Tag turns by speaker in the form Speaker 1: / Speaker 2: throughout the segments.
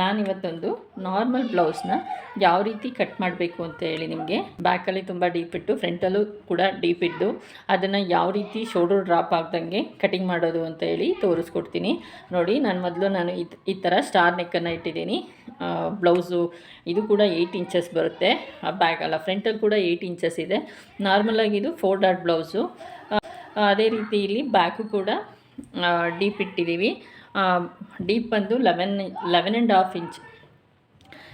Speaker 1: ನಾನಿವತ್ತೊಂದು normal ಬ್ಲೌಸ್ನ ಯಾವ ರೀತಿ cut ಮಾಡಬೇಕು ಅಂತ ಹೇಳಿ ನಿಮಗೆ ಬ್ಯಾಕಲ್ಲಿ ತುಂಬ ಡೀಪ್ ಇಟ್ಟು ಫ್ರಂಟಲ್ಲೂ ಕೂಡ ಡೀಪ್ ಇದ್ದು ಅದನ್ನು ಯಾವ ರೀತಿ ಶೋಲ್ಡರ್ ಡ್ರಾಪ್ ಆಗ್ದಂಗೆ ಕಟಿಂಗ್ ಮಾಡೋದು ಅಂತ ಹೇಳಿ ತೋರಿಸ್ಕೊಡ್ತೀನಿ. ನೋಡಿ, ನಾನು ಮೊದಲು ನಾನು ಈ ಥರ ಸ್ಟಾರ್ ನೆಕ್ಕನ್ನು ಇಟ್ಟಿದ್ದೀನಿ. ಬ್ಲೌಸು ಇದು ಕೂಡ ಏಯ್ಟ್ ಇಂಚಸ್ ಬರುತ್ತೆ. ಬ್ಯಾಕ್ ಅಲ್ಲ ಫ್ರಂಟಲ್ಲಿ ಕೂಡ ಏಯ್ಟ್ ಇಂಚಸ್ ಇದೆ. ನಾರ್ಮಲಾಗಿ ಇದು ಫೋರ್ ಡಾಟ್ ಬ್ಲೌಸು ಅದೇ ರೀತಿ ಇಲ್ಲಿ ಬ್ಯಾಕು ಕೂಡ ಡೀಪ್ ಇಟ್ಟಿದ್ದೀವಿ. ಡೀಪ್ ಬಂದು eleven eleven and half inch.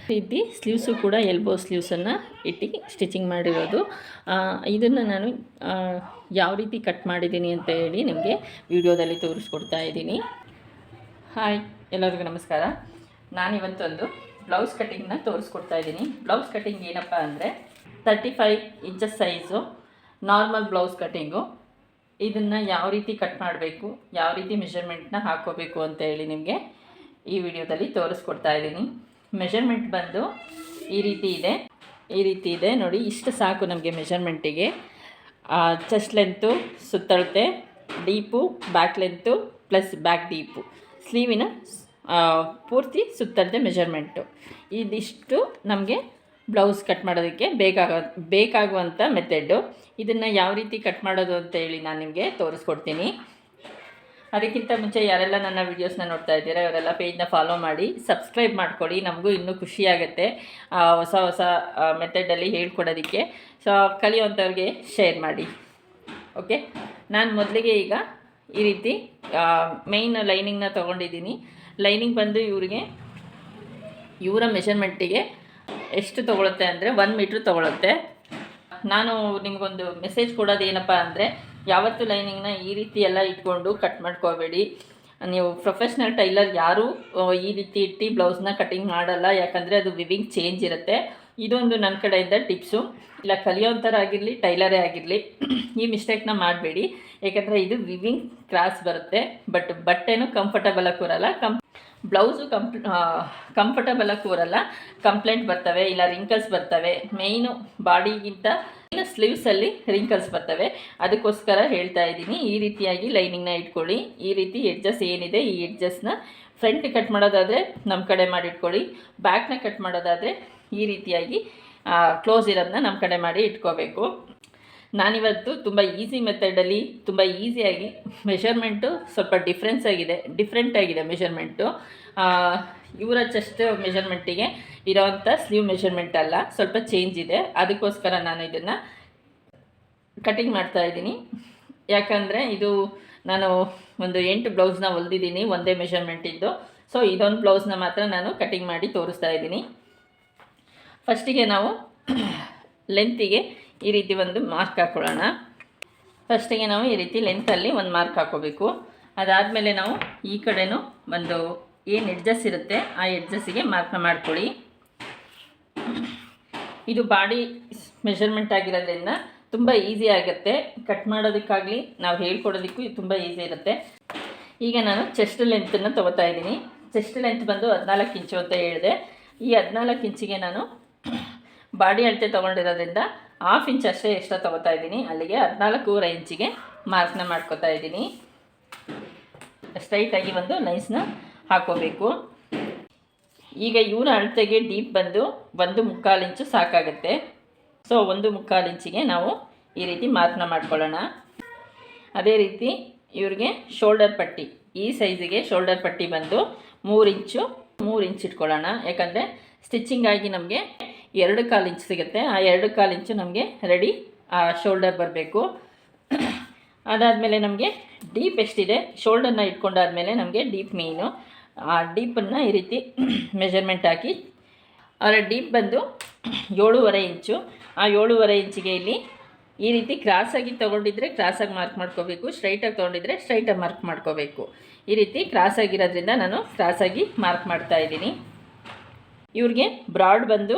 Speaker 1: ರೀತಿ ಸ್ಲೀವ್ಸು ಕೂಡ ಎಲ್ಬೋ ಸ್ಲೀವ್ಸನ್ನು ಇಟ್ಟು ಸ್ಟಿಚಿಂಗ್ ಮಾಡಿರೋದು. ಇದನ್ನು ನಾನು ಯಾವ ರೀತಿ ಕಟ್ ಮಾಡಿದ್ದೀನಿ ಅಂತ ಹೇಳಿ ನಿಮಗೆ ವಿಡಿಯೋದಲ್ಲಿ ತೋರಿಸ್ಕೊಡ್ತಾ ಇದ್ದೀನಿ. ಹಾಯ್, ಎಲ್ಲರಿಗೂ ನಮಸ್ಕಾರ. ನಾನಿವತ್ತೊಂದು ಬ್ಲೌಸ್ ಕಟ್ಟಿಂಗ್ನ ತೋರಿಸ್ಕೊಡ್ತಾ ಇದ್ದೀನಿ. ಬ್ಲೌಸ್ ಕಟ್ಟಿಂಗ್ ಏನಪ್ಪ ಅಂದರೆ thirty five inches size normal blouse cutting. ಇದನ್ನು ಯಾವ ರೀತಿ ಕಟ್ ಮಾಡಬೇಕು, ಯಾವ ರೀತಿ ಮೆಷರ್ಮೆಂಟ್ನ ಹಾಕೋಬೇಕು ಅಂತ ಹೇಳಿ ನಿಮಗೆ ಈ ವಿಡಿಯೋದಲ್ಲಿ ತೋರಿಸ್ಕೊಡ್ತಾ ಇದ್ದೀನಿ. ಮೆಷರ್ಮೆಂಟ್ ಬಂದು ಈ ರೀತಿ ಇದೆ. ಈ ರೀತಿ ಇದೆ. ನೋಡಿ, ಇಷ್ಟು ಸಾಕು ನಮಗೆ ಮೆಷರ್ಮೆಂಟಿಗೆ ಚೆಸ್ಟ್ ಲೆಂತು ಸುತ್ತಳತೆ deep back length plus back deep ಸ್ಲೀವಿನ ಪೂರ್ತಿ ಸುತ್ತಳತೆ ಮೆಷರ್ಮೆಂಟು ಇದಿಷ್ಟು ನಮಗೆ ಬ್ಲೌಸ್ ಕಟ್ ಮಾಡೋದಕ್ಕೆ ಬೇಕಾಗ ಬೇಕಾಗುವಂಥ ಮೆಥಡ್ಡು ಇದನ್ನು ಯಾವ ರೀತಿ ಕಟ್ ಮಾಡೋದು ಅಂತ ಹೇಳಿ ನಾನು ನಿಮಗೆ ತೋರಿಸ್ಕೊಡ್ತೀನಿ. ಅದಕ್ಕಿಂತ ಮುಂಚೆ ಯಾರೆಲ್ಲ ನನ್ನ ವೀಡಿಯೋಸ್ನ ನೋಡ್ತಾ ಇದ್ದೀರಾ ಅವರೆಲ್ಲ ಪೇಜ್ನ ಫಾಲೋ ಮಾಡಿ ಸಬ್ಸ್ಕ್ರೈಬ್ ಮಾಡ್ಕೊಳ್ಳಿ ನಮಗೂ ಇನ್ನೂ ಖುಷಿಯಾಗುತ್ತೆ ಆ, ಹೊಸ ಹೊಸ ಮೆಥಡಲ್ಲಿ ಹೇಳ್ಕೊಡೋದಕ್ಕೆ. ಸೊ ಕಲಿಯುವಂಥವ್ರಿಗೆ ಶೇರ್ ಮಾಡಿ. ಓಕೆ ನಾನು ಮೊದಲಿಗೆ ಈಗ ಈ ರೀತಿ ಮೇಯ್ನ್ ಲೈನಿಂಗ್ನ ತೊಗೊಂಡಿದ್ದೀನಿ. ಲೈನಿಂಗ್ ಬಂದು ಇವರಿಗೆ ಇವರ ಮೆಷರ್ಮೆಂಟಿಗೆ ಎಷ್ಟು ತೊಗೊಳುತ್ತೆ ಅಂದರೆ ಒನ್ ಮೀಟ್ರ್ ತೊಗೊಳುತ್ತೆ. ನಾನು ನಿಮಗೊಂದು ಮೆಸೇಜ್ ಕೊಡೋದು ಏನಪ್ಪ ಅಂದರೆ, ಯಾವತ್ತು ಲೈನಿಂಗ್ನ ಈ ರೀತಿ ಎಲ್ಲ ಇಟ್ಕೊಂಡು ಕಟ್ ಮಾಡ್ಕೋಬೇಡಿ. ನೀವು ಪ್ರೊಫೆಷ್ನಲ್ ಟೈಲರ್ ಯಾರೂ ಈ ರೀತಿ ಇಟ್ಟು ಬ್ಲೌಸ್ನ ಕಟಿಂಗ್ ಮಾಡಲ್ಲ. ಯಾಕಂದರೆ ಅದು ವಿವಿಂಗ್ ಚೇಂಜ್ ಇರುತ್ತೆ. ಇದೊಂದು ನನ್ನ ಕಡೆಯಿಂದ ಟಿಪ್ಸು. ಇಲ್ಲ ಕಲಿಯೋಂಥರಾಗಿರಲಿ ಟೈಲರೇ ಆಗಿರಲಿ, ಈ ಮಿಸ್ಟೇಕ್ನ ಮಾಡಬೇಡಿ. ಯಾಕಂದರೆ ಇದು ವಿವಿಂಗ್ ಕ್ರಾಸ್ ಬರುತ್ತೆ. ಬಟ್ ಬಟ್ಟೆನೂ ಕಂಫರ್ಟಬಲ್ ಕೂರಲ್ಲ. ಕಂ ಬ್ಲೌಸು ಕಂಪ್ ಕಂಫರ್ಟಬಲ್ ಕೂರಲ್ಲ. ಕಂಪ್ಲೇಂಟ್ ಬರ್ತವೆ, ಇಲ್ಲ ರಿಂಕಲ್ಸ್ ಬರ್ತವೆ. ಮೇಯ್ನು ಬಾಡಿಗಿಂತ ಸ್ಲೀವ್ಸ್ ಸ್ಲೀವ್ಸಲ್ಲಿ ರಿಂಕಲ್ಸ್ ಬರ್ತವೆ. ಅದಕ್ಕೋಸ್ಕರ ಹೇಳ್ತಾ ಇದ್ದೀನಿ, ಈ ರೀತಿಯಾಗಿ ಲೈನಿಂಗ್ನ ಇಟ್ಕೊಳ್ಳಿ. ಈ ರೀತಿ ಎಡ್ಜಸ್ ಏನಿದೆ, ಈ ಎಡ್ಜಸ್ನ ಫ್ರಂಟ್ ಕಟ್ ಮಾಡೋದಾದರೆ ನಮ್ಮ ಕಡೆ ಮಾಡಿ ಮಾಡಿಟ್ಕೊಳ್ಳಿ ಬ್ಯಾಕ್ನ ಕಟ್ ಮಾಡೋದಾದರೆ ಈ ರೀತಿಯಾಗಿ ಕ್ಲೋಸ್ ಇರೋದನ್ನ ನಮ್ಮ ಕಡೆ ಮಾಡಿ ಇಟ್ಕೋಬೇಕು. ನಾನಿವತ್ತು ತುಂಬ ಈಸಿ ಮೆಥಡಲ್ಲಿ ತುಂಬ ಈಸಿಯಾಗಿ ಮೆಷರ್ಮೆಂಟು ಸ್ವಲ್ಪ ಡಿಫ್ರೆನ್ಸ್ ಆಗಿದೆ ಡಿಫ್ರೆಂಟ್ ಆಗಿದೆ ಮೆಷರ್ಮೆಂಟು ಇವರ ಚೆಸ್ಟ್ ಮೆಷರ್ಮೆಂಟಿಗೆ ಇರೋವಂಥ ಸ್ಲೀವ್ ಮೆಷರ್ಮೆಂಟ್ ಅಲ್ಲ, ಸ್ವಲ್ಪ ಚೇಂಜ್ ಇದೆ. ಅದಕ್ಕೋಸ್ಕರ ನಾನು ಇದನ್ನು ಕಟಿಂಗ್ ಮಾಡ್ತಾ ಇದ್ದೀನಿ. ಯಾಕಂದರೆ ಇದು ನಾನು ಒಂದು ಎಂಟು ಬ್ಲೌಸ್ನ ಹೊಲ್ದಿದ್ದೀನಿ, ಒಂದೇ ಮೆಷರ್ಮೆಂಟಿದ್ದು ಸೊ ಇದೊಂದು ಬ್ಲೌಸ್ನ ಮಾತ್ರ ನಾನು ಕಟಿಂಗ್ ಮಾಡಿ ತೋರಿಸ್ತಾ ಇದ್ದೀನಿ. ಫಸ್ಟಿಗೆ ನಾವು ಲೆಂತಿಗೆ ಈ ರೀತಿ ಒಂದು ಮಾರ್ಕ್ ಹಾಕ್ಕೊಳ್ಳೋಣ ಫಸ್ಟಿಗೆ ನಾವು ಈ ರೀತಿ ಲೆಂತಲ್ಲಿ ಒಂದು ಮಾರ್ಕ್ ಹಾಕೋಬೇಕು. ಅದಾದಮೇಲೆ ನಾವು ಈ ಕಡೆನೂ ಒಂದು ಏನು ಎಡ್ಜಸ್ ಇರುತ್ತೆ, ಆ ಎಡ್ಜಸ್ಸಿಗೆ ಮಾರ್ಕ್ನ ಮಾಡ್ಕೊಳ್ಳಿ. ಇದು ಬಾಡಿ ಮೆಷರ್ಮೆಂಟ್ ಆಗಿರೋದ್ರಿಂದ ತುಂಬ ಈಸಿ ಆಗುತ್ತೆ. ಕಟ್ ಮಾಡೋದಕ್ಕಾಗಲಿ ನಾವು ಹೇಳ್ಕೊಡೋದಕ್ಕೂ ಇದು ತುಂಬ ಈಸಿ ಇರುತ್ತೆ. ಈಗ ನಾನು ಚೆಸ್ಟ್ ಲೆಂತನ್ನು ತೊಗೋತಾ ಇದ್ದೀನಿ. ಚೆಸ್ಟ್ ಲೆಂತ್ ಬಂದು ಹದಿನಾಲ್ಕು ಇಂಚು ಅಂತ ಹೇಳಿದೆ. ಈ ಹದಿನಾಲ್ಕು ಇಂಚಿಗೆ ನಾನು ಬಾಡಿ ಅಳತೆ ತೊಗೊಂಡಿರೋದ್ರಿಂದ ಹಾಫ್ ಇಂಚ್ ಅಷ್ಟೇ ಎಕ್ಸ್ಟ್ರಾ ತೊಗೋತಾ ಇದ್ದೀನಿ. ಅಲ್ಲಿಗೆ ಹದಿನಾಲ್ಕೂವರೆ ಇಂಚಿಗೆ ಮಾರ್ಕ್ನ ಮಾಡ್ಕೊತಾ ಇದ್ದೀನಿ. ಸ್ಟ್ರೈಟಾಗಿ ಒಂದು ಲೈನ್ಸ್ನ ಹಾಕೋಬೇಕು. ಈಗ ಇವರ ಅಳತೆಗೆ ಡೀಪ್ ಬಂದು ಒಂದು ಮುಕ್ಕಾಲು ಇಂಚು ಸಾಕಾಗುತ್ತೆ. ಸೊ ಒಂದು ಮುಕ್ಕಾಲು ಇಂಚಿಗೆ ನಾವು ಈ ರೀತಿ ಮಾರ್ಕ್ನ ಮಾಡ್ಕೊಳ್ಳೋಣ. ಅದೇ ರೀತಿ ಇವ್ರಿಗೆ ಶೋಲ್ಡರ್ ಪಟ್ಟಿ, ಈ ಸೈಜಿಗೆ ಶೋಲ್ಡರ್ ಪಟ್ಟಿ ಬಂದು ಮೂರು ಇಂಚು, ಮೂರು ಇಂಚ್ ಇಟ್ಕೊಳ್ಳೋಣ. ಯಾಕಂದರೆ ಸ್ಟಿಚ್ಚಿಂಗಾಗಿ ನಮಗೆ ಎರಡು ಕಾಲು ಇಂಚ್ ಸಿಗುತ್ತೆ. ಆ ಎರಡು ಕಾಲು ಇಂಚು ನಮಗೆ ರೆಡಿ ಶೋಲ್ಡರ್ ಬರಬೇಕು. ಅದಾದಮೇಲೆ ನಮಗೆ ಡೀಪ್ ಎಷ್ಟಿದೆ ಶೋಲ್ಡರ್ನ ಇಟ್ಕೊಂಡಾದ್ಮೇಲೆ ನಮಗೆ ಡೀಪ್ ಮೀನು ಆ ಡೀಪನ್ನು ಈ ರೀತಿ ಮೆಜರ್ಮೆಂಟ್ ಹಾಕಿ, ಅವರ ಡೀಪ್ ಬಂದು ಏಳೂವರೆ ಇಂಚು. ಆ ಏಳೂವರೆ ಇಂಚಿಗೆ ಇಲ್ಲಿ ಈ ರೀತಿ ಕ್ರಾಸಾಗಿ ತೊಗೊಂಡಿದ್ರೆ ಕ್ರಾಸಾಗಿ ಮಾರ್ಕ್ ಮಾಡ್ಕೋಬೇಕು. ಸ್ಟ್ರೈಟಾಗಿ ತೊಗೊಂಡಿದ್ರೆ ಸ್ಟ್ರೈಟಾಗಿ ಮಾರ್ಕ್ ಮಾಡ್ಕೋಬೇಕು. ಈ ರೀತಿ ಕ್ರಾಸಾಗಿರೋದ್ರಿಂದ ನಾನು ಕ್ರಾಸಾಗಿ ಮಾರ್ಕ್ ಮಾಡ್ತಾ ಇದ್ದೀನಿ. ಇವ್ರಿಗೆ ಬ್ರಾಡ್ ಬಂದು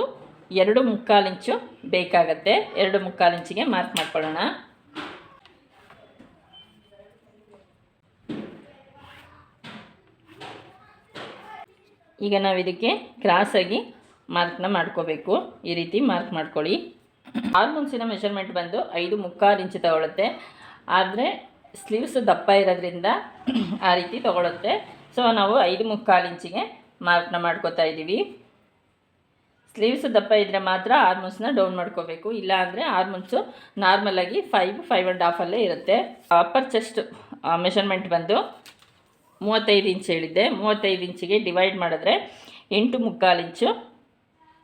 Speaker 1: ಎರಡು ಮುಕ್ಕಾಲು ಇಂಚು ಬೇಕಾಗತ್ತೆ. ಎರಡು ಮುಕ್ಕಾಲು ಇಂಚಿಗೆ ಮಾರ್ಕ್ ಮಾಡ್ಕೊಳ್ಳೋಣ. ಈಗ ನಾವು ಇದಕ್ಕೆ ಕ್ರಾಸಾಗಿ ಮಾರ್ಕ್ನ ಮಾಡ್ಕೋಬೇಕು. ಈ ರೀತಿ ಮಾರ್ಕ್ ಮಾಡ್ಕೊಳ್ಳಿ. ಆಲ್ಮುನ್ಸಿನ ಮೆಷರ್ಮೆಂಟ್ ಬಂದು ಐದು ಮುಕ್ಕಾಲು ಇಂಚು ತಗೊಳುತ್ತೆ. ಆದರೆ ಸ್ಲೀವ್ಸ್ ದಪ್ಪ ಇರೋದ್ರಿಂದ ಆ ರೀತಿ ತಗೊಳುತ್ತೆ. ಸೊ, ನಾವು ಐದು ಮುಕ್ಕಾಲು ಇಂಚಿಗೆ ಮಾರ್ಕ್ನ ಮಾಡ್ಕೋತಾ ಇದ್ದೀವಿ ಸ್ಲೀವ್ಸ್ ದಪ್ಪ ಇದ್ದರೆ ಮಾತ್ರ ಆರ್ಮೋನ್ಸ್ನ ಡೌನ್ ಮಾಡ್ಕೋಬೇಕು. ಇಲ್ಲ ಅಂದರೆ ಆರ್ಮನ್ಸು ನಾರ್ಮಲಾಗಿ ಫೈವ್ ಫೈವ್ ಆ್ಯಂಡ್ ಹಾಫಲ್ಲೇ ಇರುತ್ತೆ. ಅಪ್ಪರ್ ಚೆಸ್ಟ್ ಮೆಷರ್ಮೆಂಟ್ ಬಂದು ಮೂವತ್ತೈದು ಇಂಚ್ ಹೇಳಿದ್ದೆ. ಮೂವತ್ತೈದು ಇಂಚಿಗೆ ಡಿವೈಡ್ ಮಾಡಿದ್ರೆ ಎಂಟು ಮುಕ್ಕಾಲು ಇಂಚು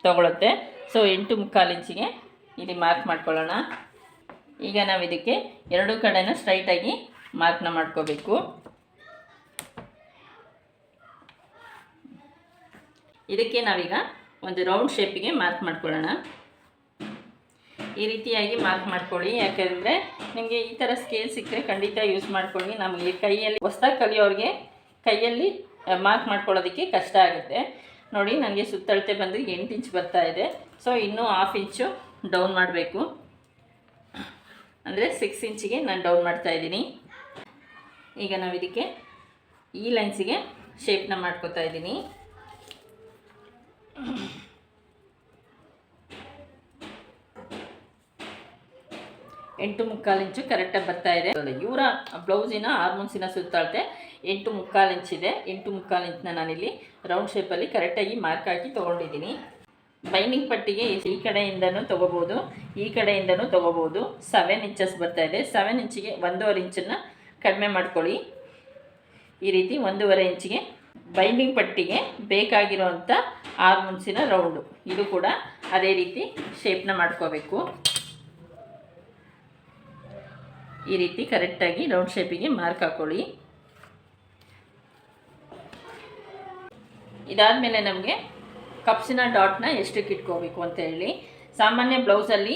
Speaker 1: ತಗೊಳುತ್ತೆ. ಸೊ ಎಂಟು ಮುಕ್ಕಾಲು ಇಂಚಿಗೆ ಇಲ್ಲಿ ಮಾರ್ಕ್ ಮಾಡ್ಕೊಳ್ಳೋಣ. ಈಗ ನಾವು ಇದಕ್ಕೆ ಎರಡೂ ಕಡೆನ ಸ್ಟ್ರೈಟಾಗಿ ಮಾರ್ಕ್ನ ಮಾಡ್ಕೋಬೇಕು. ಇದಕ್ಕೆ ನಾವೀಗ ಒಂದು ರೌಂಡ್ ಶೇಪಿಗೆ ಮಾರ್ಕ್ ಮಾಡ್ಕೊಳ್ಳೋಣ. ಈ ರೀತಿಯಾಗಿ ಮಾರ್ಕ್ ಮಾಡ್ಕೊಳ್ಳಿ. ಯಾಕೆಂದರೆ ನಿಮಗೆ ಈ ಥರ ಸ್ಕೇಲ್ ಸಿಕ್ಕರೆ ಖಂಡಿತ ಯೂಸ್ ಮಾಡ್ಕೊಳ್ಳಿ. ನಮಗೆ ಕೈಯಲ್ಲಿ ಹೊಸ್ದಾಗಿ ಕಲಿಯೋರಿಗೆ ಕೈಯಲ್ಲಿ ಮಾರ್ಕ್ ಮಾಡ್ಕೊಳ್ಳೋದಕ್ಕೆ ಕಷ್ಟ ಆಗುತ್ತೆ. ನೋಡಿ ನನಗೆ ಸುತ್ತಳತೆ ಬಂದು ಎಂಟು ಇಂಚ್ ಬರ್ತಾ ಇದೆ. ಸೊ ಇನ್ನೂ ಹಾಫ್ ಇಂಚು ಡೌನ್ ಮಾಡಬೇಕು. ಅಂದರೆ ಸಿಕ್ಸ್ ಇಂಚಿಗೆ ನಾನು ಡೌನ್ ಮಾಡ್ತಾ ಇದ್ದೀನಿ. ಈಗ ನಾವು ಇದಕ್ಕೆ ಈ ಲೈನ್ಸಿಗೆ ಶೇಪ್ನ ಮಾಡ್ಕೋತಾ ಇದ್ದೀನಿ. ಎಂಟು ಮುಕ್ಕಾಲು ಇಂಚು ಕರೆಕ್ಟಾಗಿ ಬರ್ತಾ ಇದೆ. ಇವರ ಬ್ಲೌಸಿನ ಹಾರ್ಮೋನ್ಸಿನ ಸುತ್ತಾಳತೆ ಎಂಟು ಮುಕ್ಕಾಲು ಇಂಚಿದೆ ಎಂಟು ಮುಕ್ಕಾಲು ಇಂಚನ್ನ ನಾನಿಲ್ಲಿ ರೌಂಡ್ ಶೇಪಲ್ಲಿ ಕರೆಕ್ಟಾಗಿ ಮಾರ್ಕ್ ಹಾಕಿ ತೊಗೊಂಡಿದ್ದೀನಿ. ಬೈಂಡಿಂಗ್ ಪಟ್ಟಿಗೆ ಈ ಕಡೆಯಿಂದನೂ ತೊಗೋಬೋದು, ಈ ಕಡೆಯಿಂದನೂ ತೊಗೋಬೋದು. ಸೆವೆನ್ ಇಂಚಸ್ ಬರ್ತಾ ಇದೆ. ಸೆವೆನ್ ಇಂಚಿಗೆ ಒಂದೂವರೆ ಇಂಚನ್ನು ಕಡಿಮೆ ಮಾಡ್ಕೊಳ್ಳಿ. ಈ ರೀತಿ ಒಂದೂವರೆ ಇಂಚಿಗೆ ಬೈಂಡಿಂಗ್ ಪಟ್ಟಿಗೆ ಬೇಕಾಗಿರುವಂಥ ಮುಂಚಿನ ರೌಂಡು ಇದು ಕೂಡ ಅದೇ ರೀತಿ ಶೇಪ್ನ ಮಾಡ್ಕೋಬೇಕು. ಈ ರೀತಿ ಕರೆಕ್ಟಾಗಿ ರೌಂಡ್ ಶೇಪಿಗೆ ಮಾರ್ಕ್ ಹಾಕ್ಕೊಳ್ಳಿ ಇದಾದಮೇಲೆ ನಮಗೆ ಕಪ್ಸಿನ ಡಾಟ್ನ ಎಷ್ಟಕ್ಕೆ ಇಟ್ಕೋಬೇಕು ಅಂತ ಹೇಳಿ. ಸಾಮಾನ್ಯ ಬ್ಲೌಸಲ್ಲಿ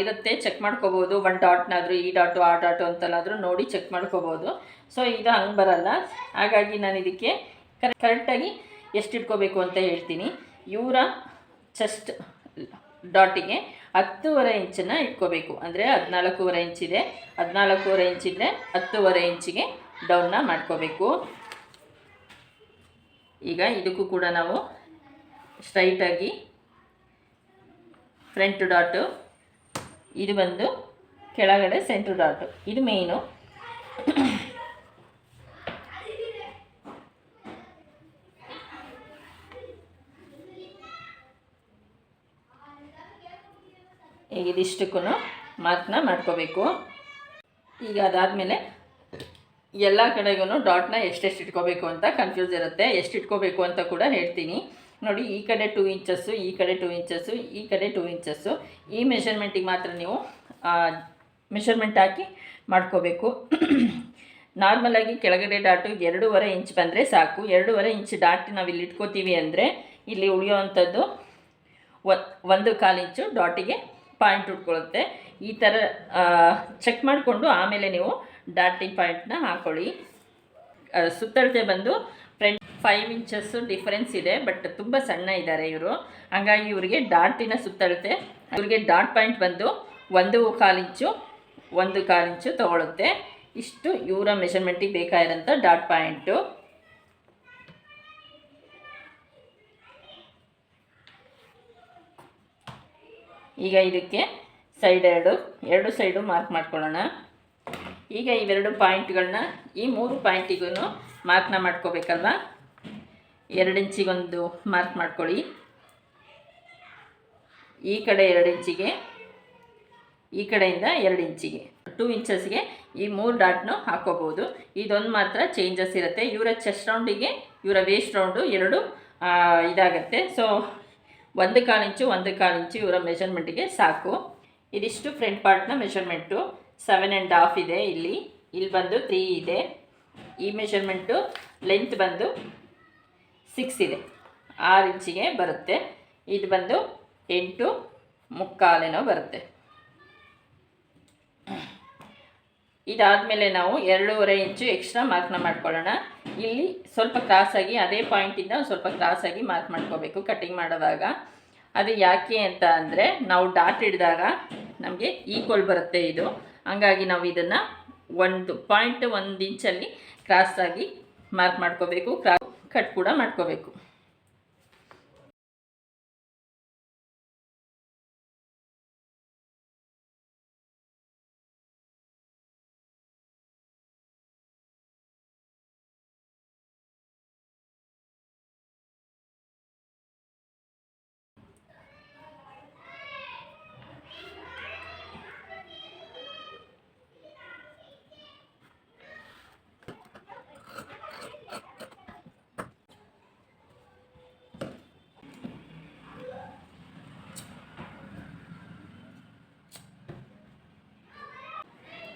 Speaker 1: ಇರುತ್ತೆ ಚೆಕ್ ಮಾಡ್ಕೋಬೋದು. ಒನ್ ಡಾಟ್ನಾದರೂ ಈ ಡಾಟು ಆ ಡಾಟು ಅಂತಲ್ಲಾದರೂ ನೋಡಿ ಚೆಕ್ ಮಾಡ್ಕೋಬೋದು. ಸೊ ಇದು ಹಂಗೆ ಬರಲ್ಲ. ಹಾಗಾಗಿ ನಾನು ಇದಕ್ಕೆ ಕರೆಕ್ಟಾಗಿ ಎಷ್ಟು ಇಟ್ಕೋಬೇಕು ಅಂತ ಹೇಳ್ತೀನಿ. ಇವರ ಚೆಸ್ಟ್ ಡಾಟಿಗೆ ಹತ್ತೂವರೆ ಇಂಚನ್ನು ಇಟ್ಕೋಬೇಕು. ಅಂದರೆ ಹದಿನಾಲ್ಕೂವರೆ ಇಂಚಿದೆ. ಹದಿನಾಲ್ಕೂವರೆ ಇಂಚಿದ್ರೆ ಹತ್ತುವರೆ ಇಂಚಿಗೆ ಡೌನ್ನ ಮಾಡ್ಕೋಬೇಕು. ಈಗ ಇದಕ್ಕೂ ಕೂಡ ನಾವು ಸ್ಟ್ರೈಟಾಗಿ ಫ್ರಂಟ್ ಡಾಟು ಇದು ಬಂದು ಕೆಳಗಡೆ ಸೆಂಟ್ರ್ ಡಾಟು ಇದು ಮೇಯ್ನು ಈಗ ಮಾತನ್ನ ಮಾಡ್ಕೋಬೇಕು. ಈಗ ಅದಾದಮೇಲೆ ಎಲ್ಲ ಕಡೆಗೂ ಡಾಟ್ನ ಎಷ್ಟೆಷ್ಟು ಇಟ್ಕೋಬೇಕು ಅಂತ ಕನ್ಫ್ಯೂಸ್ ಇರುತ್ತೆ. ಎಷ್ಟು ಇಟ್ಕೋಬೇಕು ಅಂತ ಕೂಡ ಹೇಳ್ತೀನಿ. ನೋಡಿ, ಈ ಕಡೆ ಟೂ ಇಂಚಸ್ಸು ಈ ಕಡೆ ಟೂ ಇಂಚಸ್ಸು ಈ ಕಡೆ ಟೂ ಇಂಚಸ್ಸು ಈ ಮೆಷರ್ಮೆಂಟಿಗೆ ಮಾತ್ರ ನೀವು ಮೆಷರ್ಮೆಂಟ್ ಹಾಕಿ ಮಾಡ್ಕೋಬೇಕು. ನಾರ್ಮಲಾಗಿ ಕೆಳಗಡೆ ಡಾಟು ಎರಡೂವರೆ ಇಂಚ್ ಬಂದರೆ ಸಾಕು. ಎರಡೂವರೆ ಇಂಚ್ ಡಾಟ್ ನಾವು ಇಲ್ಲಿ ಇಟ್ಕೋತೀವಿ ಅಂದರೆ ಇಲ್ಲಿ ಉಳಿಯೋ ಅಂಥದ್ದು ಒಂದು ಕಾಲು ಇಂಚು ಡಾಟಿಗೆ ಪಾಯಿಂಟ್ ಉಟ್ಕೊಳ್ಳುತ್ತೆ. ಈ ಥರ ಚೆಕ್ ಮಾಡಿಕೊಂಡು ಆಮೇಲೆ ನೀವು ಡಾಟಿಂಗ್ ಪಾಯಿಂಟ್ನ ಹಾಕೊಳ್ಳಿ. ಸುತ್ತಳತೆ ಬಂದು ಫ್ರಂಟ್ ಫೈವ್ ಇಂಚಸ್ಸು ಡಿಫರೆನ್ಸ್ ಇದೆ ಬಟ್ ತುಂಬ ಸಣ್ಣ ಇದ್ದಾರೆ ಇವರು. ಹಾಗಾಗಿ ಇವರಿಗೆ ಡಾಟಿನ ಸುತ್ತಳತೆ, ಇವರಿಗೆ ಡಾಟ್ ಪಾಯಿಂಟ್ ಬಂದು ಒಂದು ಕಾಲು ಇಂಚು ಒಂದು ಕಾಲು ಇಂಚು ತೊಗೊಳುತ್ತೆ. ಇಷ್ಟು ಇವರ ಮೆಷರ್ಮೆಂಟಿಗೆ ಬೇಕಾಗಿರೋಂಥ ಡಾಟ್ ಪಾಯಿಂಟು ಈಗ ಇದಕ್ಕೆ ಸೈಡ್ ಎರಡು ಎರಡು ಸೈಡು ಮಾರ್ಕ್ ಮಾಡ್ಕೊಳ್ಳೋಣ. ಈಗ ಇವೆರಡು ಪಾಯಿಂಟ್ಗಳನ್ನ ಈ ಮೂರು ಪಾಯಿಂಟಿಗೂ ಮಾರ್ಕ್ನ ಮಾಡ್ಕೋಬೇಕಲ್ವ? ಎರಡು ಇಂಚಿಗೊಂದು ಮಾರ್ಕ್ ಮಾಡ್ಕೊಳ್ಳಿ. ಈ ಕಡೆ ಎರಡು ಇಂಚಿಗೆ ಈ ಕಡೆಯಿಂದ ಎರಡು ಇಂಚಿಗೆ ಟೂ ಇಂಚಸ್ಗೆ ಈ ಮೂರು ಡಾಟ್ನು ಹಾಕೋಬೋದು ಇದೊಂದು ಮಾತ್ರ ಚೇಂಜಸ್ ಇರುತ್ತೆ. ಇವರ ಚೆಸ್ಟ್ ರೌಂಡಿಗೆ ಇವರ ವೇಸ್ಟ್ ರೌಂಡು ಎರಡು ಇದಾಗತ್ತೆ. ಸೊ ಒಂದು ಕಾಲು ಇಂಚು, ಒಂದು ಕಾಲು ಇಂಚು ಇವರ ಮೆಷರ್ಮೆಂಟಿಗೆ ಸಾಕು. ಇದಿಷ್ಟು ಫ್ರಂಟ್ ಪಾರ್ಟ್ನ ಮೆಷರ್ಮೆಂಟು ಸೆವೆನ್ ಆ್ಯಂಡ್ ಹಾಫ್ ಇದೆ ಇಲ್ಲಿ. ಇಲ್ಲಿ ಬಂದು ತ್ರೀ ಇದೆ. ಈ ಮೆಷರ್ಮೆಂಟು ಲೆಂತ್ ಬಂದು ಸಿಕ್ಸ್ ಇದೆ. ಆರು ಇಂಚಿಗೆ ಬರುತ್ತೆ. ಇದು ಬಂದು ಎಂಟು ಮುಕ್ಕಾಲೇನೋ ಬರುತ್ತೆ. ಇದಾದಮೇಲೆ ನಾವು ಎರಡೂವರೆ ಇಂಚು ಎಕ್ಸ್ಟ್ರಾ ಮಾರ್ಕ್ನ ಮಾಡ್ಕೊಳ್ಳೋಣ. ಇಲ್ಲಿ ಸ್ವಲ್ಪ ಕ್ರಾಸಾಗಿ ಅದೇ ಪಾಯಿಂಟಿಂದ ಸ್ವಲ್ಪ ಕ್ರಾಸಾಗಿ ಮಾರ್ಕ್ ಮಾಡ್ಕೋಬೇಕು ಕಟ್ಟಿಂಗ್ ಮಾಡುವಾಗ ಅದು ಯಾಕೆ ಅಂತ ಅಂದರೆ, ನಾವು ಡಾಟ್ ಹಿಡಿದಾಗ ನಮಗೆ ಈಕ್ವಲ್ ಬರುತ್ತೆ ಇದು. ಹಂಗಾಗಿ ನಾವು ಇದನ್ನು ಒಂದು ಪಾಯಿಂಟ್ ಒಂದು ಇಂಚಲ್ಲಿ ಕ್ರಾಸಾಗಿ ಮಾರ್ಕ್ ಮಾಡ್ಕೋಬೇಕು. ಕ್ರಾ ಕಟ್ ಕೂಡ ಮಾಡ್ಕೋಬೇಕು.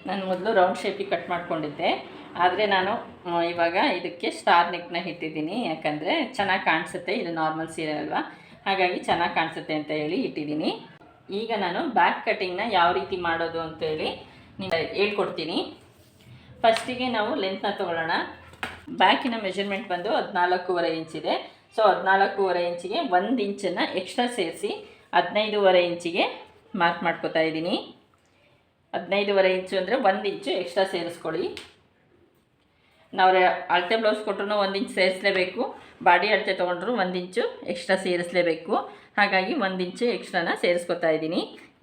Speaker 1: ನಾನು ಮೊದಲು ರೌಂಡ್ ಶೇಪಿಗೆ ಕಟ್ ಮಾಡ್ಕೊಂಡಿದ್ದೆ. ಆದರೆ ನಾನು ಇವಾಗ ಇದಕ್ಕೆ ಸ್ಟಾರ್ ನೆಕ್ನ ಇಟ್ಟಿದ್ದೀನಿ. ಯಾಕಂದರೆ ಚೆನ್ನಾಗಿ ಕಾಣಿಸುತ್ತೆ. ಇದು ನಾರ್ಮಲ್ ಸೀರೆ ಅಲ್ವಾ? ಹಾಗಾಗಿ ಚೆನ್ನಾಗಿ ಕಾಣಿಸುತ್ತೆ ಅಂತ ಹೇಳಿ ಇಟ್ಟಿದ್ದೀನಿ. ಈಗ ನಾನು ಬ್ಯಾಕ್ ಕಟಿಂಗ್ನ ಯಾವ ರೀತಿ ಮಾಡೋದು ಅಂತೇಳಿ ನಿಮಗೆ ಹೇಳ್ಕೊಡ್ತೀನಿ. ಫಸ್ಟಿಗೆ ನಾವು ಲೆಂತ್ನ ತೊಗೊಳ್ಳೋಣ. ಬ್ಯಾಕಿನ ಮೆಷರ್ಮೆಂಟ್ ಬಂದು ಹದಿನಾಲ್ಕೂವರೆ ಇಂಚಿದೆ ಸೊ ಹದಿನಾಲ್ಕೂವರೆ ಇಂಚಿಗೆ ಒಂದು ಇಂಚನ್ನು ಎಕ್ಸ್ಟ್ರಾ ಸೇರಿಸಿ ಹದಿನೈದೂವರೆ ಇಂಚಿಗೆ ಮಾರ್ಕ್ ಮಾಡ್ಕೋತಾ ಇದ್ದೀನಿ. ಹದಿನೈದೂವರೆ ಇಂಚು ಅಂದರೆ ಒಂದು ಇಂಚು ಎಕ್ಸ್ಟ್ರಾ ಸೇರಿಸ್ಕೊಳ್ಳಿ. ನಾವು ಅಳತೆ ಬ್ಲೌಸ್ ಕೊಟ್ಟರು ಒಂದು ಇಂಚು ಸೇರಿಸಲೇಬೇಕು. ಬಾಡಿ ಅಳತೆ ತೊಗೊಂಡ್ರು ಒಂದು ಇಂಚು ಎಕ್ಸ್ಟ್ರಾ ಸೇರಿಸಲೇಬೇಕು. ಹಾಗಾಗಿ ಒಂದು ಇಂಚು ಎಕ್ಸ್ಟ್ರಾನ ಸೇರಿಸ್ಕೊತಾ ಇದ್ದೀನಿ.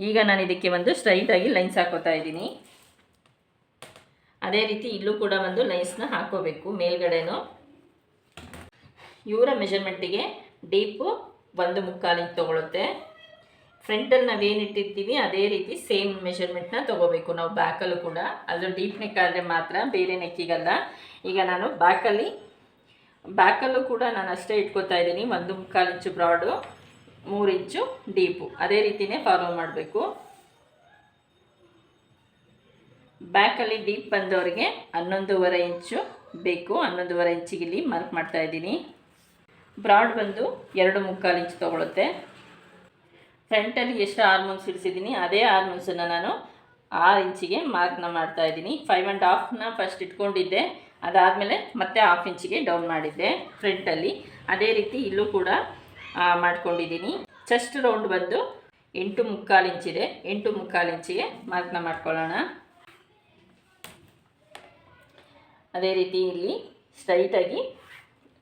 Speaker 1: ಈಗ ನಾನು ಇದಕ್ಕೆ ಒಂದು ಸ್ಟ್ರೈಟಾಗಿ ಲೈನ್ಸ್ ಹಾಕೋತಾ ಇದ್ದೀನಿ. ಅದೇ ರೀತಿ ಇಲ್ಲೂ ಕೂಡ ಒಂದು ಲೈನ್ಸ್ನ ಹಾಕೋಬೇಕು ಮೇಲ್ಗಡೆನೂ. ಇವರ ಮೆಜರ್ಮೆಂಟಿಗೆ ಡೀಪು ಒಂದು ಮುಕ್ಕಾಲು ತೊಗೊಳುತ್ತೆ. ಫ್ರಂಟಲ್ಲಿ ನಾವೇನು ಇಟ್ಟಿರ್ತೀವಿ, ಅದೇ ರೀತಿ ಸೇಮ್ ಮೆಷರ್ಮೆಂಟ್ನ ತೊಗೋಬೇಕು. ನಾವು ಬ್ಯಾಕಲ್ಲೂ ಕೂಡ. ಅದು ಡೀಪ್ ನೆಕ್ ಆದರೆ ಮಾತ್ರ ಬೇರೆ ನೆಕ್ಕಿಗಲ್ಲ ಈಗ ನಾನು ಬ್ಯಾಕಲ್ಲಿ ಬ್ಯಾಕಲ್ಲೂ ಕೂಡ ನಾನು ಅಷ್ಟೇ ಇಟ್ಕೋತಾ ಇದ್ದೀನಿ. ಒಂದು ಮುಕ್ಕಾಲು ಇಂಚು ಬ್ರಾಡು ಮೂರು ಇಂಚು ಡೀಪು ಅದೇ ರೀತಿಯೇ ಫಾಲೋ ಮಾಡಬೇಕು. ಬ್ಯಾಕಲ್ಲಿ ಡೀಪ್ ಬಂದವರಿಗೆ ಹನ್ನೊಂದೂವರೆ ಇಂಚು ಬೇಕು. ಹನ್ನೊಂದೂವರೆ ಇಂಚಿಗೆ ಇಲ್ಲಿ ಮಾರ್ಕ್ ಮಾಡ್ತಾ ಇದ್ದೀನಿ. ಬ್ರಾಡ್ ಬಂದು ಎರಡು ಮುಕ್ಕಾಲು ಇಂಚು ತೊಗೊಳುತ್ತೆ. ಫ್ರಂಟಲ್ಲಿ ಎಷ್ಟು ಆರ್ಮೋನ್ಸ್ ಇಡಿಸಿದ್ದೀನಿ ಅದೇ ಆರ್ಮೋನ್ಸನ್ನು ನಾನು ಆರು ಇಂಚಿಗೆ ಮಾರ್ಕ್ನ ಮಾಡ್ತಾ ಇದ್ದೀನಿ. ಫೈವ್ ಆ್ಯಂಡ್ ಹಾಫ್ನ ಫಸ್ಟ್ ಇಟ್ಕೊಂಡಿದ್ದೆ. ಅದಾದಮೇಲೆ ಮತ್ತೆ ಹಾಫ್ ಇಂಚಿಗೆ ಡೌನ್ ಮಾಡಿದ್ದೆ ಫ್ರಂಟಲ್ಲಿ ಅದೇ ರೀತಿ ಇಲ್ಲೂ ಕೂಡ ಮಾಡ್ಕೊಂಡಿದ್ದೀನಿ. ಚೆಸ್ಟ್ ರೌಂಡ್ ಬಂದು ಎಂಟು ಮುಕ್ಕಾಲು ಇಂಚಿದೆ ಎಂಟು ಮುಕ್ಕಾಲು ಇಂಚಿಗೆ ಮಾರ್ಕ್ನ ಮಾಡ್ಕೊಳ್ಳೋಣ. ಅದೇ ರೀತಿ ಇಲ್ಲಿ ಸ್ಟ್ರೈಟಾಗಿ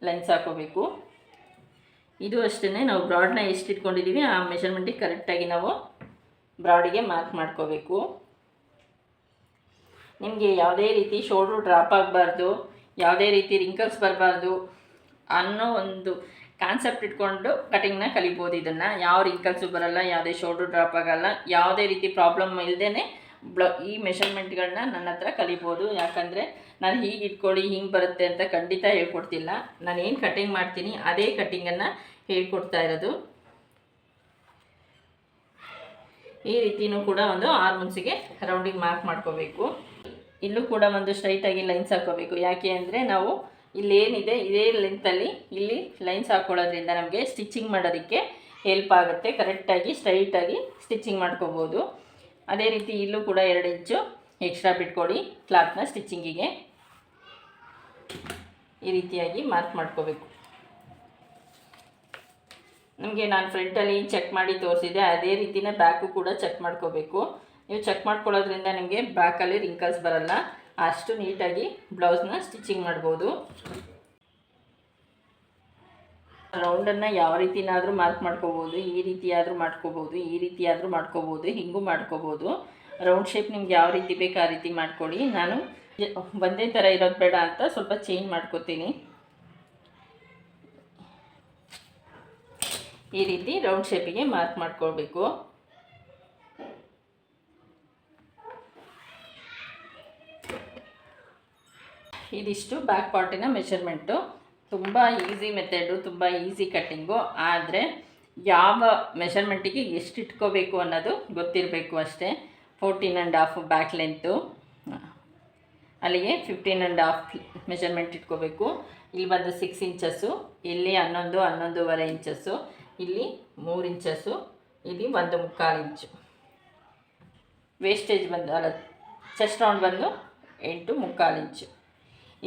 Speaker 1: ಲೆನ್ಸ್ ಹಾಕೋಬೇಕು. ಇದು ಅಷ್ಟೇ ನಾವು ಬ್ರಾಡ್ನ ಎಷ್ಟು ಇಟ್ಕೊಂಡಿದ್ದೀವಿ ಆ ಮೆಷರ್ಮೆಂಟಿಗೆ ಕರೆಕ್ಟಾಗಿ ನಾವು ಬ್ರಾಡಿಗೆ ಮಾರ್ಕ್ ಮಾಡ್ಕೋಬೇಕು. ನಿಮಗೆ ಯಾವುದೇ ರೀತಿ ಶೋಲ್ಡ್ರು ಡ್ರಾಪ್ ಆಗಬಾರ್ದು, ಯಾವುದೇ ರೀತಿ ರಿಂಕಲ್ಸ್ ಬರಬಾರ್ದು ಅನ್ನೋ ಒಂದು ಕಾನ್ಸೆಪ್ಟ್ ಇಟ್ಕೊಂಡು ಕಟಿಂಗ್ನ ಕಲಿಬೋದು ಇದನ್ನು. ಯಾವ ರಿಂಕಲ್ಸು ಬರಲ್ಲ, ಯಾವುದೇ ಶೋಲ್ಡ್ರು ಡ್ರಾಪ್ ಆಗಲ್ಲ, ಯಾವುದೇ ರೀತಿ ಪ್ರಾಬ್ಲಮ್ ಇಲ್ಲದೇ ಬ್ಲ, ಈ ಮೆಷರ್ಮೆಂಟ್ಗಳನ್ನ ನನ್ನ ಹತ್ರ ಕಲಿಬೋದು. ಯಾಕಂದರೆ ನಾನು ಹೀಗೆ ಇಟ್ಕೊಳ್ಳಿ, ಹಿಂಗೆ ಬರುತ್ತೆ ಅಂತ ಖಂಡಿತ ಹೇಳ್ಕೊಡ್ತಿಲ್ಲ. ನಾನು ಏನು ಕಟಿಂಗ್ ಮಾಡ್ತೀನಿ, ಅದೇ ಕಟಿಂಗನ್ನು ಹೇಳ್ಕೊಡ್ತಾ ಇರೋದು. ಈ ರೀತಿಯೂ ಕೂಡ ಒಂದು ಆರು ಮುನ್ಸಿಗೆ ರೌಂಡಿಗೆ ಮಾರ್ಕ್ ಮಾಡ್ಕೋಬೇಕು. ಇಲ್ಲೂ ಕೂಡ ಒಂದು ಸ್ಟ್ರೈಟಾಗಿ ಲೈನ್ಸ್ ಹಾಕೋಬೇಕು. ಯಾಕೆ ಅಂದರೆ ನಾವು ಇಲ್ಲೇನಿದೆ, ಇದೇ ಲೆಂತಲ್ಲಿ ಇಲ್ಲಿ ಲೈನ್ಸ್ ಹಾಕ್ಕೊಳ್ಳೋದ್ರಿಂದ ನಮಗೆ ಸ್ಟಿಚಿಂಗ್ ಮಾಡೋದಕ್ಕೆ ಹೆಲ್ಪ್ ಆಗುತ್ತೆ. ಕರೆಕ್ಟಾಗಿ ಸ್ಟ್ರೈಟಾಗಿ ಸ್ಟಿಚಿಂಗ್ ಮಾಡ್ಕೋಬೋದು. ಅದೇ ರೀತಿ ಇಲ್ಲೂ ಕೂಡ ಎರಡು ಇಂಚು ಎಕ್ಸ್ಟ್ರಾ ಬಿಟ್ಕೊಡಿ ಕ್ಲಾತ್ನ ಸ್ಟಿಚಿಂಗಿಗೆ ಈ ರೀತಿಯಾಗಿ ಮಾರ್ಕ್ ಮಾಡ್ಕೋಬೇಕು. ನಮಗೆ ನಾನು ಫ್ರಂಟಲ್ಲಿ ಚೆಕ್ ಮಾಡಿ ತೋರಿಸಿದೆ ಅದೇ ರೀತಿನೇ ಬ್ಯಾಕು ಕೂಡ ಚೆಕ್ ಮಾಡ್ಕೋಬೇಕು. ನೀವು ಚೆಕ್ ಮಾಡ್ಕೊಳ್ಳೋದ್ರಿಂದ ನಿಮಗೆ ಬ್ಯಾಕಲ್ಲಿ ರಿಂಕಲ್ಸ್ ಬರಲ್ಲ. ಅಷ್ಟು ನೀಟಾಗಿ ಬ್ಲೌಸ್ನ ಸ್ಟಿಚಿಂಗ್ ಮಾಡ್ಬೋದು. ರೌಂಡನ್ನು ಯಾವ ರೀತಿನಾದರೂ ಮಾರ್ಕ್ ಮಾಡ್ಕೋಬೋದು. ಈ ರೀತಿಯಾದರೂ ಮಾಡ್ಕೋಬೋದು. ಈ ರೀತಿಯಾದರೂ ಮಾಡ್ಕೋಬೋದು. ಹಿಂಗೂ ಮಾಡ್ಕೋಬೋದು. ರೌಂಡ್ ಶೇಪ್ ನಿಮ್ಗೆ ಯಾವ ರೀತಿ ಬೇಕು ಆ ರೀತಿ ಮಾಡ್ಕೊಳ್ಳಿ. ನಾನು ಒಂದೇ ಥರ ಇರೋದು ಬೇಡ ಅಂತ ಸ್ವಲ್ಪ ಚೇಂಜ್ ಮಾಡ್ಕೋತೀನಿ. ಈ ರೀತಿ ರೌಂಡ್ ಶೇಪಿಗೆ ಮಾರ್ಕ್ ಮಾಡ್ಕೊಳ್ಬೇಕು. ಇದಿಷ್ಟು ಬ್ಯಾಕ್ ಪಾರ್ಟಿನ ಮೆಷರ್ಮೆಂಟು ತುಂಬ ಈಸಿ ಮೆಥಡು ತುಂಬ ಈಸಿ ಕಟ್ಟಿಂಗು ಆದರೆ ಯಾವ ಮೆಷರ್ಮೆಂಟಿಗೆ ಎಷ್ಟು ಇಟ್ಕೋಬೇಕು ಅನ್ನೋದು ಗೊತ್ತಿರಬೇಕು ಅಷ್ಟೇ. Fourteen and half back length ಅಲ್ಲಿಗೆ ಫಿಫ್ಟೀನ್ ಆ್ಯಂಡ್ ಹಾಫ್ ಮೆಷರ್ಮೆಂಟ್ ಇಟ್ಕೋಬೇಕು. ಇಲ್ಲಿ ಬಂದು ಸಿಕ್ಸ್ ಇಂಚಸ್ಸು ಇಲ್ಲಿ ಹನ್ನೊಂದು, ಹನ್ನೊಂದೂವರೆ ಇಂಚಸ್ಸು ಇಲ್ಲಿ ಮೂರು ಇಂಚಸ್ಸು, ಇಲ್ಲಿ ಒಂದು ಮುಕ್ಕಾಲು ಇಂಚು. ವೇಸ್ಟೇಜ್ ಬಂದು, ಅಲ್ಲ ಚೆಸ್ಟ್ ರೌಂಡ್ ಬಂದು ಎಂಟು ಮುಕ್ಕಾಲು ಇಂಚು.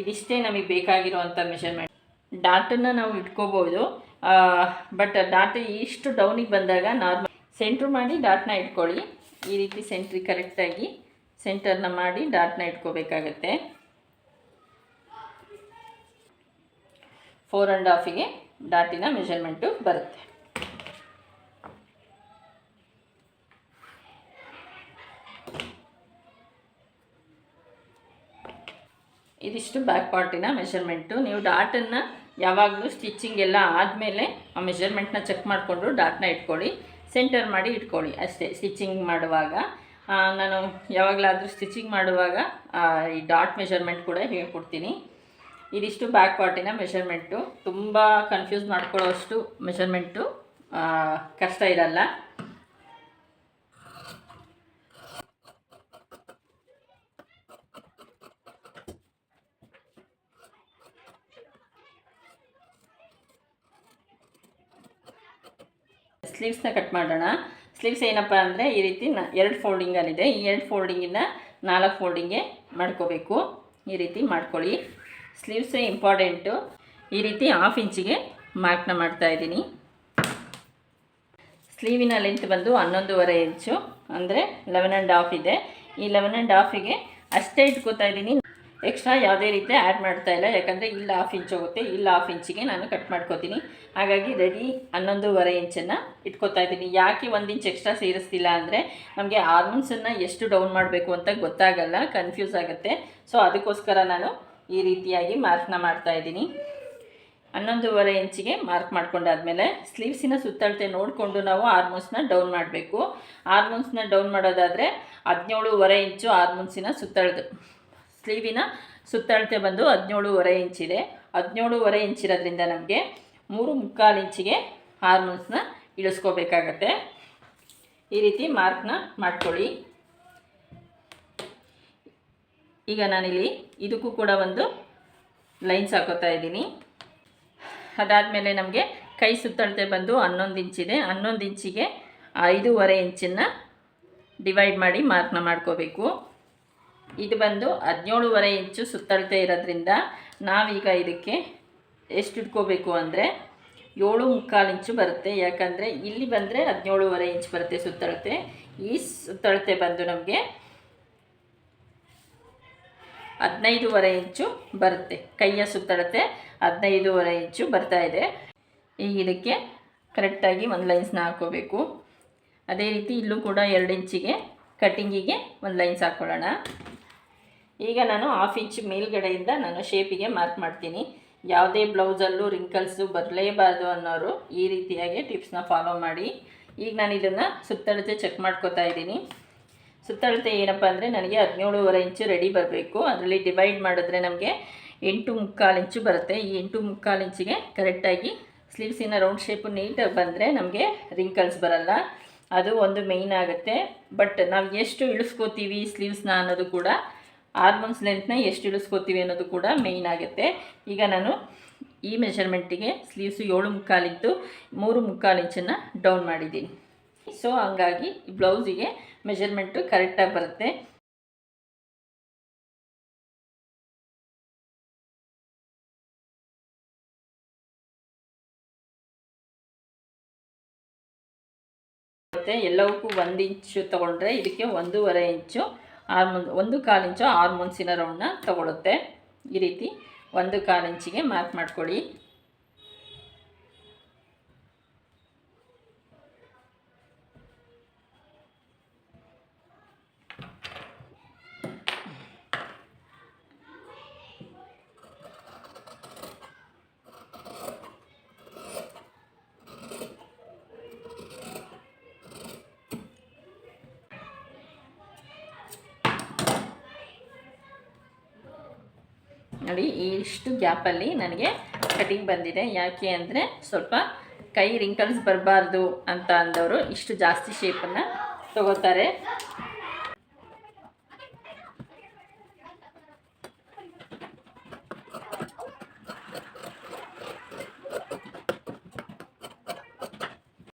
Speaker 1: ಇದಿಷ್ಟೇ ನಮಗೆ ಬೇಕಾಗಿರುವಂಥ ಮೆಷರ್ಮೆಂಟ್ ಡಾಟನ್ನು ನಾವು ಇಟ್ಕೋಬೋದು. ಬಟ್ ಡಾಟ್ ಇಷ್ಟು ಡೌನಿಗೆ ಬಂದಾಗ ನಾರ್ಮಲ್ ಸೆಂಟ್ರ್ ಮಾಡಿ ಡಾಟ್ನ ಇಟ್ಕೊಳ್ಳಿ. ಈ ರೀತಿ ಸೆಂಟ್ರಿ ಕರೆಕ್ಟಾಗಿ ಸೆಂಟರ್ನ ಮಾಡಿ ಡಾಟ್ನ ಇಟ್ಕೋಬೇಕಾಗತ್ತೆ. ಫೋರ್ ಆ್ಯಂಡ್ ಹಾಫಿಗೆ ಡಾಟಿನ ಮೆಷರ್ಮೆಂಟು ಬರುತ್ತೆ. ಇದಿಷ್ಟು ಬ್ಯಾಕ್ ಪಾರ್ಟಿನ ಮೆಷರ್ಮೆಂಟು ನೀವು ಡಾಟನ್ನು ಯಾವಾಗಲೂ ಸ್ಟಿಚಿಂಗ್ ಎಲ್ಲ ಆದಮೇಲೆ ಆ ಮೆಷರ್ಮೆಂಟ್ನ ಚೆಕ್ ಮಾಡಿಕೊಂಡು ಡಾಟ್ನ ಇಟ್ಕೊಳ್ಳಿ. ಸೆಂಟರ್ ಮಾಡಿ ಇಟ್ಕೊಳ್ಳಿ. ಅಷ್ಟೇ ಸ್ಟಿಚಿಂಗ್ ಮಾಡುವಾಗ. ನಾನು ಯಾವಾಗಲಾದರೂ ಸ್ಟಿಚಿಂಗ್ ಮಾಡುವಾಗ ಈ ಡಾಟ್ ಮೆಷರ್ಮೆಂಟ್ ಕೂಡ ಹೇಳ್ಕೊಡ್ತೀನಿ. ಇದಿಷ್ಟು ಬ್ಯಾಕ್ ಪಾರ್ಟಿನ ಮೆಷರ್ಮೆಂಟು ತುಂಬ ಕನ್ಫ್ಯೂಸ್ ಮಾಡ್ಕೊಳ್ಳೋಷ್ಟು ಮೆಷರ್ಮೆಂಟು ಕಷ್ಟ ಇರಲ್ಲ. ಸ್ಲೀವ್ಸ್ನ ಕಟ್ ಮಾಡೋಣ. ಸ್ಲೀವ್ಸ್ ಏನಪ್ಪ ಅಂದರೆ ಈ ರೀತಿ ನ ಎರಡು ಫೋಲ್ಡಿಂಗಲ್ಲಿದೆ. ಈ ಎರಡು ಫೋಲ್ಡಿಂಗಿನ ನಾಲ್ಕು ಫೋಲ್ಡಿಂಗೆ ಮಾಡ್ಕೋಬೇಕು. ಈ ರೀತಿ ಮಾಡ್ಕೊಳ್ಳಿ. ಸ್ಲೀವ್ಸೇ ಇಂಪಾರ್ಟೆಂಟು. ಈ ರೀತಿ ಹಾಫ್ ಇಂಚಿಗೆ ಮಾರ್ಕ್ನ ಮಾಡ್ತಾ ಇದ್ದೀನಿ. ಸ್ಲೀವಿನ ಲೆಂತ್ ಬಂದು ಹನ್ನೊಂದುವರೆ ಇಂಚು. ಅಂದರೆ ಲೆವೆನ್ ಆ್ಯಂಡ್ ಹಾಫ್ ಇದೆ. ಈ ಲೆವೆನ್ ಆ್ಯಂಡ್ ಹಾಫಿಗೆ ಅಷ್ಟೇ ಇಟ್ಕೋತಾ ಇದ್ದೀನಿ. ಎಕ್ಸ್ಟ್ರಾ ಯಾವುದೇ ರೀತಿ ಆ್ಯಡ್ ಮಾಡ್ತಾ ಇಲ್ಲ. ಯಾಕಂದರೆ ಇಲ್ಲಿ ಹಾಫ್ ಇಂಚ್ ಹೋಗುತ್ತೆ. ಇಲ್ಲಿ ಹಾಫ್ ಇಂಚಿಗೆ ನಾನು ಕಟ್ ಮಾಡ್ಕೋತೀನಿ. ಹಾಗಾಗಿ ರೆಡಿ ಹನ್ನೊಂದೂವರೆ ಇಂಚನ್ನು ಇಟ್ಕೋತಾ ಇದ್ದೀನಿ. ಯಾಕೆ ಒಂದು ಇಂಚ್ ಎಕ್ಸ್ಟ್ರಾ ಸೇರಿಸ್ತಿಲ್ಲ ಅಂದರೆ ನಮಗೆ ಆರ್ಮನ್ಸನ್ನು ಎಷ್ಟು ಡೌನ್ ಮಾಡಬೇಕು ಅಂತ ಗೊತ್ತಾಗಲ್ಲ. ಕನ್ಫ್ಯೂಸ್ ಆಗುತ್ತೆ. ಸೊ ಅದಕ್ಕೋಸ್ಕರ ನಾನು ಈ ರೀತಿಯಾಗಿ ಮಾರ್ಕ್ನ ಮಾಡ್ತಾ ಇದ್ದೀನಿ. ಹನ್ನೊಂದುವರೆ ಇಂಚಿಗೆ ಮಾರ್ಕ್ ಮಾಡ್ಕೊಂಡಾದ್ಮೇಲೆ ಸ್ಲೀವ್ಸಿನ ಸುತ್ತಳತೆ ನೋಡಿಕೊಂಡು ನಾವು ಆರ್ಮೋನ್ಸ್ನ ಡೌನ್ ಮಾಡಬೇಕು. ಆರ್ಮೋನ್ಸ್ನ ಡೌನ್ ಮಾಡೋದಾದರೆ ಹದಿನೇಳುವರೆ ಇಂಚು ಆರ್ಮೋನ್ಸಿನ ಸುತ್ತಳತೆ. ಸ್ಲೀವಿನ ಸುತ್ತಳತೆ ಬಂದು ಹದಿನೇಳುವರೆ ಇಂಚಿದೆ ಹದಿನೇಳುವರೆ ಇಂಚಿರೋದ್ರಿಂದ ನಮಗೆ ಮೂರು ಮುಕ್ಕಾಲು ಇಂಚಿಗೆ ಹಾರ್ಮೋನ್ಸ್ನ ಇಳಿಸ್ಕೋಬೇಕಾಗತ್ತೆ. ಈ ರೀತಿ ಮಾರ್ಕ್ನ ಮಾಡ್ಕೊಳ್ಳಿ. ಈಗ ನಾನಿಲ್ಲಿ ಇದಕ್ಕೂ ಕೂಡ ಒಂದು ಲೈನ್ಸ್ ಹಾಕೋತಾ ಇದ್ದೀನಿ. ಅದಾದಮೇಲೆ ನಮಗೆ ಕೈ ಸುತ್ತಳತೆ ಬಂದು ಹನ್ನೊಂದು ಇಂಚಿದೆ ಹನ್ನೊಂದು ಇಂಚಿಗೆ ಐದೂವರೆ ಇಂಚನ್ನು ಡಿವೈಡ್ ಮಾಡಿ ಮಾರ್ಕ್ನ ಮಾಡ್ಕೋಬೇಕು. ಇದು ಬಂದು ಹದಿನೇಳುವರೆ ಇಂಚು ಸುತ್ತಳತೆ ಇರೋದ್ರಿಂದ ನಾವೀಗ ಇದಕ್ಕೆ ಎಷ್ಟು ಇಟ್ಕೋಬೇಕು ಅಂದರೆ ಏಳು ಮುಕ್ಕಾಲು ಇಂಚು ಬರುತ್ತೆ. ಯಾಕಂದರೆ ಇಲ್ಲಿ ಬಂದರೆ ಹದಿನೇಳುವರೆ ಇಂಚು ಬರುತ್ತೆ ಸುತ್ತಳತೆ. ಈ ಸುತ್ತಳತೆ ಬಂದು ನಮಗೆ ಹದಿನೈದೂವರೆ ಇಂಚು ಬರುತ್ತೆ. ಕೈಯ ಸುತ್ತಳತೆ ಹದಿನೈದೂವರೆ ಇಂಚು ಬರ್ತಾ ಇದೆ. ಈಗ ಇದಕ್ಕೆ ಕರೆಕ್ಟಾಗಿ ಒಂದು ಲೈನ್ಸ್ನ ಹಾಕೋಬೇಕು. ಅದೇ ರೀತಿ ಇಲ್ಲೂ ಕೂಡ ಎರಡು ಇಂಚಿಗೆ ಕಟ್ಟಿಂಗಿಗೆ ಒಂದು ಲೈನ್ಸ್ ಹಾಕ್ಕೊಳ್ಳೋಣ ಈಗ ನಾನು ಹಾಫ್ ಇಂಚ್ ಮೇಲ್ಗಡೆಯಿಂದ ನಾನು ಶೇಪಿಗೆ ಮಾರ್ಕ್ ಮಾಡ್ತೀನಿ. ಯಾವುದೇ ಬ್ಲೌಸಲ್ಲೂ ರಿಂಕಲ್ಸು ಬರಲೇಬಾರ್ದು ಅನ್ನೋರು ಈ ರೀತಿಯಾಗಿ ಟಿಪ್ಸ್ನ ಫಾಲೋ ಮಾಡಿ. ಈಗ ನಾನು ಇದನ್ನು ಸುತ್ತಳತೆ ಚೆಕ್ ಮಾಡ್ಕೋತಾ ಇದ್ದೀನಿ. ಸುತ್ತಳತೆ ಏನಪ್ಪ ಅಂದರೆ ನನಗೆ ಹದಿನೇಳುವರೆ ಇಂಚು ರೆಡಿ ಬರಬೇಕು. ಅದರಲ್ಲಿ ಡಿವೈಡ್ ಮಾಡಿದ್ರೆ ನಮಗೆ ಎಂಟು ಮುಕ್ಕಾಲು ಇಂಚು ಬರುತ್ತೆ. ಈ ಎಂಟು ಮುಕ್ಕಾಲು ಇಂಚಿಗೆ ಕರೆಕ್ಟಾಗಿ ಸ್ಲೀವ್ಸಿನ ರೌಂಡ್ ಶೇಪು ನೀಟಾಗಿ ಬಂದರೆ ನಮಗೆ ರಿಂಕಲ್ಸ್ ಬರಲ್ಲ. ಅದು ಒಂದು ಮೇಯ್ನ್ ಆಗುತ್ತೆ. ಬಟ್ ನಾವು ಎಷ್ಟು ಇಳಿಸ್ಕೋತೀವಿ ಸ್ಲೀವ್ಸ್ನ ಅನ್ನೋದು ಕೂಡ ಆರ್ಮನ್ಸ್ ಲೆಂತ್ನ ಎಷ್ಟು ಇಳಿಸ್ಕೋತೀವಿ ಅನ್ನೋದು ಕೂಡ ಮೇಯ್ನ್ ಆಗುತ್ತೆ. ಈಗ ನಾನು ಈ ಮೆಷರ್ಮೆಂಟಿಗೆ ಸ್ಲೀವ್ಸು ಏಳು ಮುಕ್ಕಾಲಿದ್ದು ಮೂರು ಮುಕ್ಕಾಲು ಇಂಚನ್ನು ಡೌನ್ ಮಾಡಿದ್ದೀನಿ. ಸೊ ಹಂಗಾಗಿ ಬ್ಲೌಸಿಗೆ ಮೆಷರ್ಮೆಂಟು ಕರೆಕ್ಟಾಗಿ ಬರುತ್ತೆ. ಮತ್ತು ಎಲ್ಲವಕ್ಕೂ ಒಂದು ಇಂಚು ತೊಗೊಂಡ್ರೆ ಇದಕ್ಕೆ ಒಂದೂವರೆ ಇಂಚು ಆರ್ಮೊನ್ ಒಂದು ಕಾಲು ಇಂಚು ಆರ್ಮೋನ್ಸಿನ ರೌಂಡ್ನ ತೊಗೊಳುತ್ತೆ. ಈ ರೀತಿ ಒಂದು ಕಾಲು ಇಂಚಿಗೆ ಮಾರ್ಕ್ ಮಾಡ್ಕೊಳ್ಳಿ. ನೋಡಿ, ಇಷ್ಟು ಗ್ಯಾಪಲ್ಲಿ ನನಗೆ ಕಟಿಂಗ್ ಬಂದಿದೆ. ಯಾಕೆ ಅಂದರೆ ಸ್ವಲ್ಪ ಕೈ ರಿಂಕಲ್ಸ್ ಬರಬಾರ್ದು ಅಂತ ಅಂದವರು ಇಷ್ಟು ಜಾಸ್ತಿ ಶೇಪನ್ನು ತಗೋತಾರೆ.